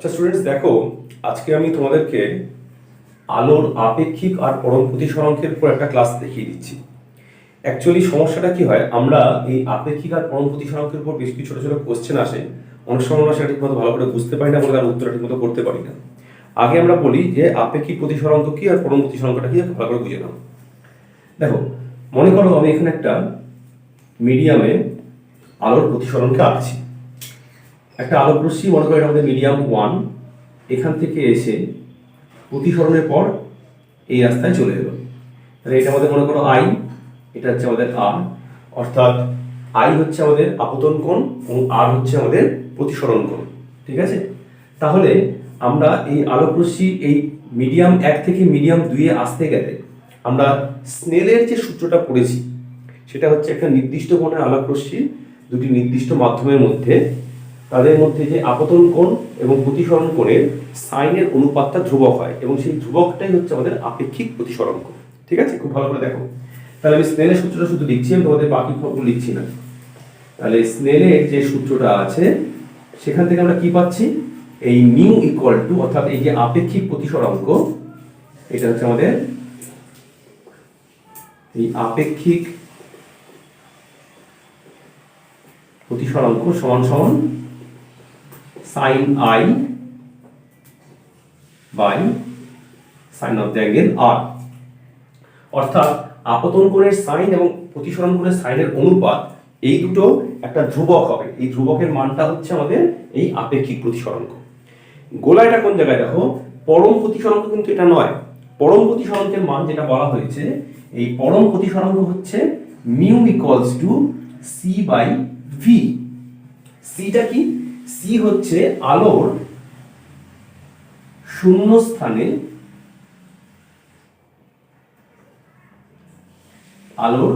আচ্ছা স্টুডেন্টস দেখো, আজকে আমি তোমাদেরকে আলোর আপেক্ষিক আর পরম প্রতিসরাঙ্কের উপর একটা ক্লাস দেখিয়ে দিচ্ছি। অ্যাকচুয়ালি সমস্যাটা কি হয়, আমরা এই আপেক্ষিক আর পরম প্রতিসরাঙ্কের উপর বেশ কিছু ছোটো ছোটো কোশ্চেন আসে। অনেক সময় আমরা সেটা ঠিকমতো ভালো করে বুঝতে পারি না বলে তার উত্তরটা ঠিকমতো করতে পারি না। আগে আমরা বলি যে, আপেক্ষিক প্রতিসরাঙ্ক কি আর পরম প্রতিসরাঙ্কটা কি ভালো করে বুঝে নাও। দেখো, মনে করো আমি এখানে একটা মিডিয়ামে আলোর প্রতিসরণকে আঁকছি। একটা আলোক রশ্মি মনে করো এটা আমাদের মিডিয়াম ওয়ান এখান থেকে এসে প্রতিসরণের পর এই রাস্তায় চলে এলো। তাহলে এটা আমাদের মনে করো আই এটা হচ্ছে আমাদের আর অর্থাৎ আই হচ্ছে আমাদের আপতন কোণ এবং আর হচ্ছে আমাদের প্রতিসরণ কোণ, ঠিক আছে? তাহলে আমরা এই আলোক রশ্মি এই মিডিয়াম এক থেকে মিডিয়াম দুইয়ে আসতে গেলে আমরা স্নেলের যে সূত্রটা পড়েছি, সেটা হচ্ছে একটা নির্দিষ্ট কোণের আলোক রশ্মি দুটি নির্দিষ্ট মাধ্যমের মধ্যে তাদের মধ্যে যে আপতন কোণ এবং প্রতিসরণ কোণের সাইনের অনুপাতটা ধ্রুবক হয় এবং সেই ধ্রুবকটাই হচ্ছে আমাদের আপেক্ষিক প্রতিসরণ কোণ। ঠিক আছে? খুব ভালো করে দেখো। তাহলে আমি স্নেলের সূত্রটা শুধু লিখছি, আমি তোমাদের বাকি খবর লিখছি না। তাহলে স্নেলের যে সূত্রটা আছে, সেখান থেকে আমরা কি পাচ্ছি? এই নিউ ইকুয়াল টু, অর্থাৎ এই যে আপেক্ষিক প্রতিসরাঙ্ক এটা হচ্ছে আমাদের এই আপেক্ষিক প্রতিসরাঙ্ক সমান সমান sine I by sine of the angle R. অর্থাৎ আপতন কোণের সাইন এবং প্রতিসরণ কোণের সাইনের অনুপাত এই দুটো একটা ধ্রুবক হবে। এই ধ্রুবকের মানটা হচ্ছে আমাদের এই আপেক্ষিক প্রতিসরাঙ্ক গোলায়টা কোন জায়গায় দেখো? পরম প্রতিসরাঙ্ক কিন্তু এটা নয়। পরম প্রতিসরাঙ্কের মান যেটা বলা হয়েছে, এই পরম প্রতিসরাঙ্ক হচ্ছে mu equals to C by V. সিটা কি? সি হচ্ছে আলোর শূন্য স্থানে আলোর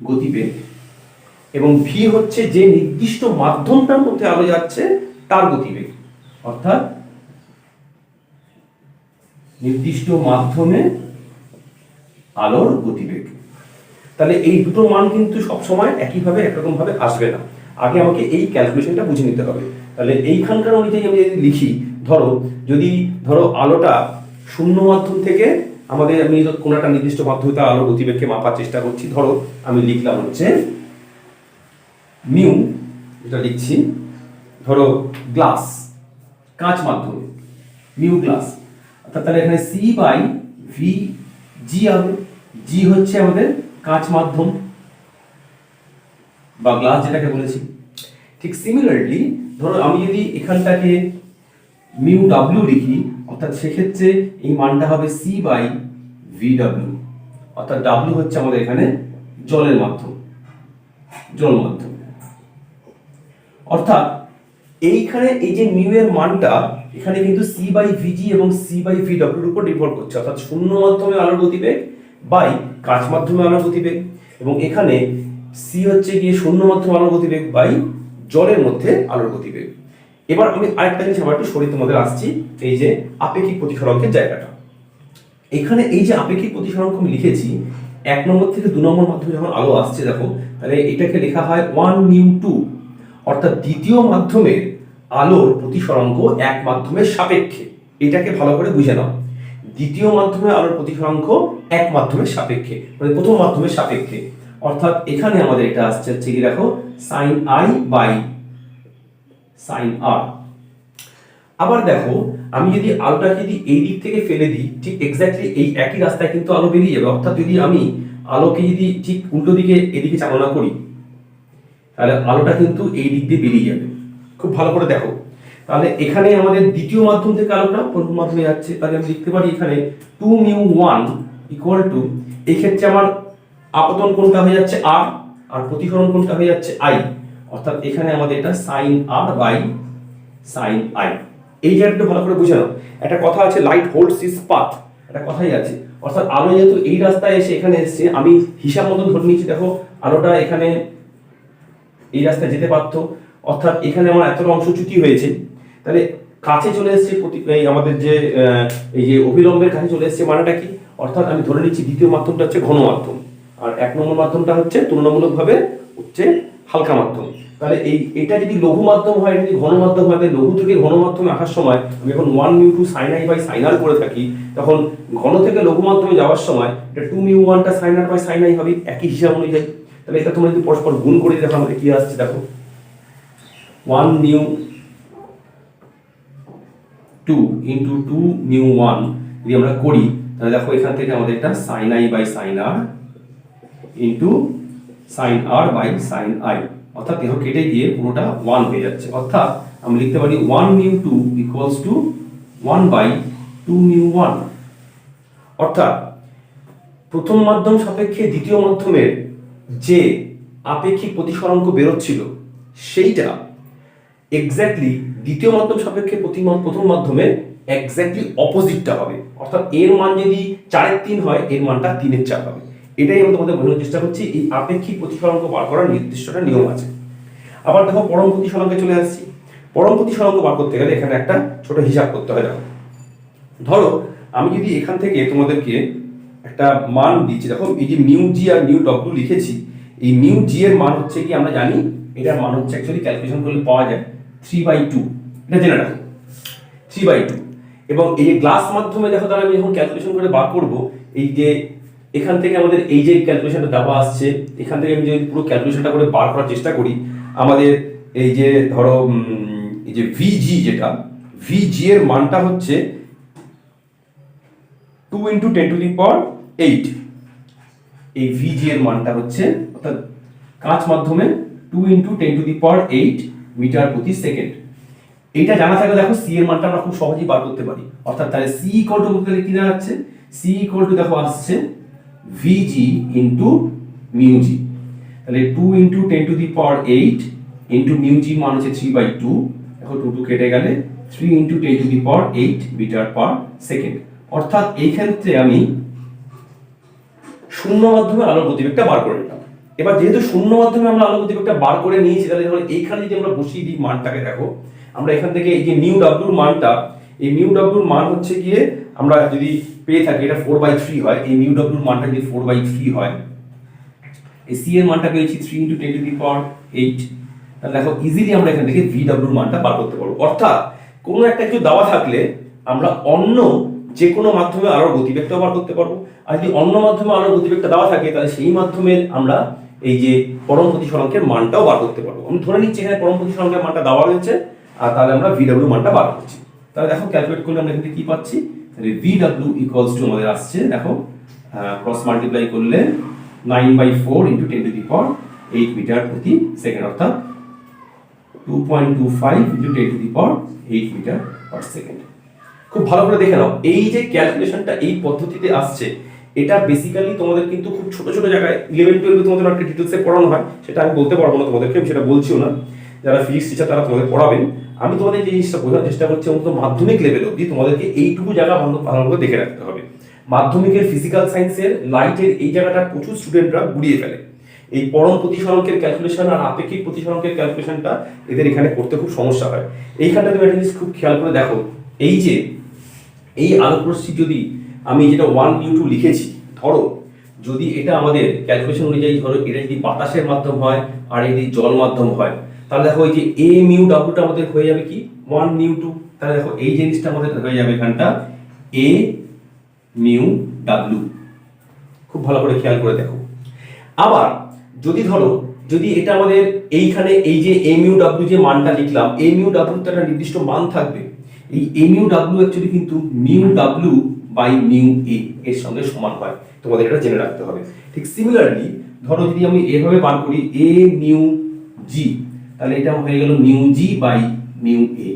গতিবেগ এবং ভি হচ্ছে যে নির্দিষ্ট মাধ্যমটার মধ্যে আলো যাচ্ছে, তার গতিবেগ। অর্থাৎ নির্দিষ্ট মাধ্যমে আলোর গতিবেগ। তাহলে এই দুটো মান কিন্তু সবসময় একইভাবে একরকম ভাবে আসবে না। আগে আমাকে এই ক্যালকুলেশনটা বুঝে নিতে হবে। তাহলে এইখানকার অনুযায়ী আমি যদি লিখি, ধরো, যদি ধরো আলোটা শূন্য মাধ্যম থেকে আমাদের আমি কোনো একটা নির্দিষ্ট মাধ্যমে আলো গতিবেগকে মাপার চেষ্টা করছি, ধরো আমি লিখলাম হচ্ছে মিউ, যেটা লিখছি, ধরো গ্লাস কাঁচ মাধ্যমে, মিউ গ্লাস অর্থাৎ তাহলে এখানে সি বাই ভি জি হবে জি হচ্ছে আমাদের কাঁচ মাধ্যম। বা গ্লাস যেটাকে বলেছি। ঠিক সিমিলারলি ধরো আমি যদি এখানটাকে মিউ ডাব্লিউ লিখি, অর্থাৎ সেক্ষেত্রে এই মানটা হবে সি বাই ভি ডাব্লিউ অর্থাৎ ডাব্লিউ হচ্ছে আমাদের এখানে জলের মাধ্যম, জল মাধ্যম। অর্থাৎ এইখানে এই যে মিউ এর মানটা, এখানে কিন্তু সি বাই ভিজি এবং সি বাই ভি ডব্লিউর উপর নির্ভর করছে। অর্থাৎ শূন্য মাধ্যমে আলোর গতিবেগ বাই কাঁচ মাধ্যমে আলোর গতিবেগ। এবং এখানে সি হচ্ছে গিয়ে শূন্য মাধ্যমে আলোর গতিবেগ বাই জলের মধ্যে আলোর গতিবেগ। এবার আমি আরেকটা জিনিস আবার একটু সরিয়ে তোমাদের আসছি, এই যে আপেক্ষিক প্রতিসরাঙ্কের জায়গাটা। এখানে এই যে আপেক্ষিক প্রতিসরাঙ্ক আমি লিখেছি, এক নম্বর থেকে দু নম্বর মাধ্যমে যখন আলো আসছে, দেখো, তাহলে এটাকে লেখা হয় ওয়ান নিউ টু অর্থাৎ দ্বিতীয় মাধ্যমের আলোর প্রতিসরাঙ্ক এক মাধ্যমের সাপেক্ষে। এটাকে ভালো করে বুঝে নাও। দ্বিতীয় মাধ্যমে আলোর প্রতিসরাঙ্ক এক মাধ্যমের সাপেক্ষে। মানে প্রথম মাধ্যমের সাপেক্ষে। অর্থাৎ এখানে আমাদের এটা আসছে হচ্ছে কি দেখো? Sine I by sine R আবার দেখো, আমি যদি আলোটাকে যদি এই দিক থেকে ফেলে দিই, ঠিক এক্স্যাক্টলি এই একই রাস্তায় কিন্তু আলো বেরিয়ে যাবে। অর্থাৎ যদি আমি আলোকে যদি ঠিক উল্টো দিকে এদিকে চালনা করি, তাহলে আলোটা কিন্তু এই দিক দিয়ে বেরিয়ে যাবে। খুব ভালো করে দেখো। তাহলে এখানে আমাদের দ্বিতীয় মাধ্যম থেকে আলোটা, প্রথম মাধ্যমে যাচ্ছে, তাহলে আমি লিখতে পারি এখানে two mu one equal to এই ক্ষেত্রে আমার আপতন কোনটা হয়ে যাচ্ছে আর আর প্রতিফলন কোনটা হয়ে যাচ্ছে আই অর্থাৎ এখানে আমাদের এটা sine R by sine I এই জায়গাটা ভালো করে বুঝে নাও, একটা কথা আছে লাইট হোল্ডস ইস পাথ একটা কথাই আছে। অর্থাৎ আলো যেহেতু এই রাস্তায় এসে এখানে এসছে, আমি হিসাব মতো ধরে নিয়েছি, দেখো, আলোটা এখানে এই রাস্তায় যেতে পারতো। অর্থাৎ এখানে আমার এতটা অংশ চ্যুতি হয়েছে। তাহলে কাছে চলে এসেছে এই আমাদের যে এই যে অবিলম্বের কাছে চলে এসেছে মানেটা কি? অর্থাৎ আমি ধরে নিচ্ছি, দ্বিতীয় মাধ্যমটা হচ্ছে ঘন মাধ্যম আর এক নম্বর মাধ্যমটা হচ্ছে তুলনামূলকভাবে হচ্ছে হালকা মাধ্যম। তাহলে এই, এটা যদি লঘু মাধ্যম হয় যদি ঘন মাধ্যম হয় লঘু থেকে ঘন মাধ্যমে আসার সময় আমি যখন one mu two sine I by sine R করে থাকি, তখন ঘন থেকে লঘু মাধ্যমে যাওয়ার সময় এটা টু মিউ ওয়ানটা sine R by sine I হবে, একই হিসাব অনুযায়ী। তাহলে এটা তোমরা যদি পরস্পর গুণ করে দেখো, আমাদের কি আসছে, দেখো। One mu two into two mu one যদি আমরা করি, তাহলে দেখো এখান থেকে আমাদের এটা sine I by sine R into sine R by sine I অর্থাৎ দেখো কেটে গিয়ে পুরোটা ওয়ান হয়ে যাচ্ছে। অর্থাৎ আমি লিখতে পারি one mu two equals to one by two mu one অর্থাৎ প্রথম মাধ্যম সাপেক্ষে দ্বিতীয় মাধ্যমের যে আপেক্ষিক প্রতিসরাঙ্ক বেরোচ্ছিল, সেইটা এক্স্যাক্টলি দ্বিতীয় মাধ্যম সাপেক্ষে প্রতি মা- প্রথম মাধ্যমে এক্স্যাক্টলি অপোজিটটা হবে। অর্থাৎ এর মান যদি চারের তিন হয়, এর মানটা তিনের চার হবে। এটাই আমি তোমাদের বোঝানোর চেষ্টা করছি, এই আপেক্ষিক প্রতিসরাঙ্ক বার করার নির্দিষ্টটা নিয়ম আছে। আবার দেখো পরম প্রতিসরাঙ্কে চলে আসছি। পরম প্রতিসরাঙ্ক বার করতে গেলে এখানে একটা ছোট হিসাব করতে হয় দেখো। ধরো, আমি যদি এখান থেকে তোমাদেরকে একটা মান দিচ্ছি, দেখো এই যে মিউ জি আর মিউ ডব্লিউ লিখেছি, এই মিউ জি এর মান হচ্ছে কি আমরা জানি? এটার মান হচ্ছে অ্যাকচুয়ালি ক্যালকুলেশন করলে পাওয়া যায় থ্রি বাই টু এটা জেনে রাখো। থ্রি বাই টু এবং এই গ্লাস মাধ্যমে দেখো তাহলে আমি যখন ক্যালকুলেশন করে বার করব, এই যে এখান থেকে আমাদের এই যে ক্যালকুলেশনটা দেওয়া আসছে, এখান থেকে আমি যদি পুরো ক্যালকুলেশনটা করে বার করার চেষ্টা করি, আমাদের এই যে ধরো এই যে ভিজি যেটা ভিজি এর মানটা হচ্ছে two into ten to the power eight এই ভিজি এর মানটা হচ্ছে, অর্থাৎ কাঁচ মাধ্যমে two into ten to the power eight metre প্রতি সেকেন্ড। এইটা জানা থাকলে দেখো সি এর মানটা আমরা খুব সহজেই বার করতে পারি। অর্থাৎ তাহলে সি ইকুয়াল টু বলতে গেলে কি দাঁড়াচ্ছে? সি ইকুয়াল টু দেখো আসছে ভিজি ইন্টু মিউজি তাহলে two into ten to the power eight into mu G মান হচ্ছে থ্রি বাই টু দেখো টু টু কেটে গেলে three into ten to the power eight metre per second অর্থাৎ এই ক্ষেত্রে আমি শূন্য মাধ্যমে আলোর গতিবেগটা বার করে নিলাম। এবার যেহেতু শূন্য মাধ্যমে আমরা আলোর গতিবেগটা বার করে নিয়েছি, তাহলে ধরো এইখানে যদি আমরা বসিয়ে দিই মানটাকে, দেখো। আমরা এখান থেকে এই যে নিউ ডাব্লুর মানটা, এই নিউ ডাব্লুর মান হচ্ছে গিয়ে আমরা যদি পেয়ে থাকি, এটা ফোর বাই থ্রি হয়, এই নিউ ডাব্লুর মানটা যদি ফোর বাই থ্রি হয়, এই সি এর মানটা পেয়েছি three into ten to the power eight তাহলে দেখো ইজিলি আমরা এখান থেকে ভি ডাব্লুর মানটা বার করতে পারব। অর্থাৎ, কোনো একটা কিছু দেওয়া থাকলে আমরা অন্য যে কোনো মাধ্যমে আলোর গতিবেগটাও বার করতে পারব। আর যদি অন্য মাধ্যমে আলোর গতিবেগটা দেওয়া থাকে, তাহলে সেই মাধ্যমে আমরা এই যে পরম প্রতিসরাঙ্কের মানটাও বার করতে পারব। আমি ধরে নিচ্ছি এখানে পরম প্রতিসরাঙ্কের মানটা দেওয়া রয়েছে, আর তাহলে আমরা ভি ডাব্লিউ মানটা বার করছি। তাহলে দেখো ক্যালকুলেট করলে আমরা এখানে কি পাচ্ছি? তাহলে ভি ডাব্লিউ ইকুয়ালস টু আমাদের আসছে, দেখো ক্রস মাল্টিপ্লাই করলে nine by four into ten to the power eight metre প্রতি সেকেন্ড অর্থাৎ two point two five into ten to the power eight metre per second খুব ভালো করে দেখে নাও, এই যে ক্যালকুলেশনটা এই পদ্ধতিতে আসছে, এটা বেসিক্যালি তোমাদের কিন্তু খুব ছোট ছোট জায়গায় ইলেভেন টুয়েলভে তোমাদের একটা ডিটেলসে পড়ানো হয়, সেটা আমি বলতে পারব না তোমাদেরকে, আমি সেটা বলছিও না। যারা ফিজিক্স টিচার তারা তোমাদের পড়াবেন। আমি তোমাদের যে জিনিসটা বোঝানোর চেষ্টা করছি, অন্তত মাধ্যমিক লেভেল অবধি তোমাদেরকে এইটুকু জায়গা ভালো ভালো করে দেখে রাখতে হবে। মাধ্যমিকের ফিজিক্যাল সায়েন্সের লাইটের এই জায়গাটা প্রচুর স্টুডেন্টরা গুড়িয়ে ফেলে। এই পরম প্রতিসরণকের ক্যালকুলেশন আর আপেক্ষিক প্রতিসরণকের ক্যালকুলেশনটা এদের এখানে করতে খুব সমস্যা হয়। এইখানটা তুমি একটা জিনিস খুব খেয়াল করে দেখো। এই যে, এই আলোকরশ্মি যদি আমি যেটা ওয়ান নিউ টু লিখেছি, ধরো, যদি এটা আমাদের ক্যালকুলেশন অনুযায়ী ধরো, এটা যদি বাতাসের মাধ্যম হয় আর এটি জল মাধ্যম হয় তাহলে দেখো এই যে এ মিউ ডাব্লুটা আমাদের হয়ে যাবে কি? ওয়ান নিউ টু তাহলে দেখো এই জিনিসটা আমাদের হয়ে যাবে এখানটা এ মিউ ডাব্লু খুব ভালো করে খেয়াল করে দেখো। আবার যদি ধরো, যদি এটা আমাদের এইখানে এই যে এম ইউ ডাব্লিউ যে মানটা লিখলাম এম ইউ ডাব্লিউ তো একটা নির্দিষ্ট মান থাকবে। এই এম ইউ ডাব্লিউ অ্যাকচুয়ালি কিন্তু mu W by mu A এর সঙ্গে সমান হয়। তোমাদের এটা জেনে রাখতে হবে। ঠিক সিমিলারলি ধরো যদি আমি এভাবে বার করি এ মিউ জি তাহলে এটা হয়ে গেল mu G by mu A.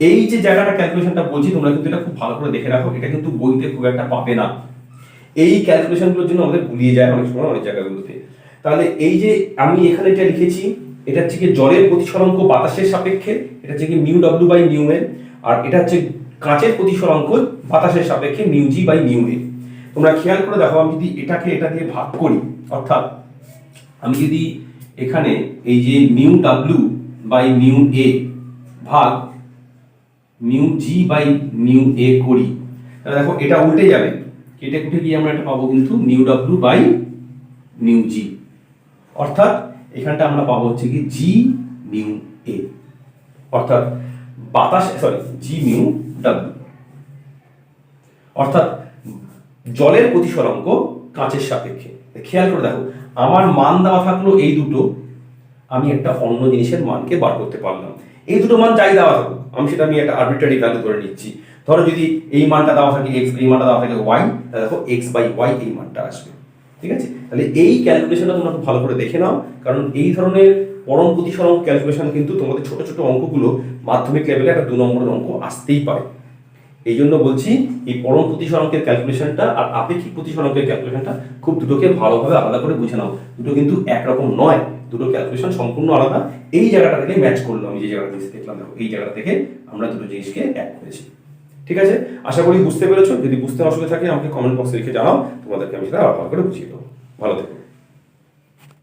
এই যে জায়গাটা ক্যালকুলেশনটা বলছি, তোমরা কিন্তু এটা খুব ভালো করে দেখে রাখো, এটা কিন্তু বইতে খুব একটা পাবে না। এই ক্যালকুলেশনগুলোর জন্য আমাদের ভুলিয়ে যায় অনেক সময় অনেক জায়গাগুলোতে। তাহলে এই যে আমি এখানে এটা লিখেছি, এটা হচ্ছে কি জলের প্রতিসরাঙ্ক বাতাসের সাপেক্ষে, এটা হচ্ছে কি mu W by mu N আর এটা হচ্ছে কাঁচের প্রতিসরাঙ্ক বাতাসের সাপেক্ষে mu G by mu A. তোমরা খেয়াল করে দেখো, আমি যদি এটাকে এটা দিয়ে ভাগ করি, অর্থাৎ আমি যদি এখানে এই যে mu W by mu A ভাগ mu G by mu A করি। তাহলে দেখো এটা উল্টে যাবে। কেটে কুটে গিয়ে আমরা এটা পাবো কিন্তু mu W by mu G. অর্থাৎ এখানটা আমরা পাবো হচ্ছে কি জি মিউ এ। অর্থাৎ বাতাস সরি জি মিউ ডাব্লিউ। অর্থাৎ জলের প্রতিসরাঙ্ক কাঁচের সাপেক্ষে। খেয়াল করে দেখো, আমার মান দেওয়া থাকল এই দুটো, আমি একটা অন্য জিনিসের মানকে বার করতে পারলাম। এই দুটো মান চাই দেওয়া থাকুক, আমি সেটা আমি একটা আরবিট্রারি ভ্যালু ধরে নিচ্ছি। ধরো যদি এই মানটা দেওয়া থাকে এক্স এই মানটা দেওয়া থাকে ওয়াই তাহলে দেখো এক্স বাই ওয়াই এই মানটা আসবে। ঠিক আছে? তাহলে এই ক্যালকুলেশনটা তোমরা ভালো করে দেখে নাও, কারণ এই ধরনের পরম প্রতিসরণ ক্যালকুলেশন কিন্তু তোমাদের ছোট ছোট অঙ্কগুলো মাধ্যমিক লেভেলে একটা দু নম্বরের অঙ্ক আসতেই পারে। এই জন্য বলছি, এই পরম প্রতিসরণকের ক্যালকুলেশনটা আর আপেক্ষিক প্রতিসরণকের ক্যালকুলেশনটা খুব দুটোকে ভালোভাবে আলাদা করে বুঝে নাও। দুটো কিন্তু একরকম নয়, দুটো ক্যালকুলেশন সম্পূর্ণ আলাদা। এই জায়গাটা থেকে ম্যাচ করলাম আমি যে জায়গাটা থেকে দেখলাম, দেখো, এই জায়গা থেকে আমরা দুটো জিনিসকে এক করেছি। ঠিক আছে? আশা করি বুঝতে পেরেছ। যদি বুঝতে অসুবিধা থাকে, আমাকে কমেন্ট বক্সে লিখে জানাও। তোমাদেরকে আমি সেটা আলাদা করে বুঝিয়ে দেবো। ভালো থেকো।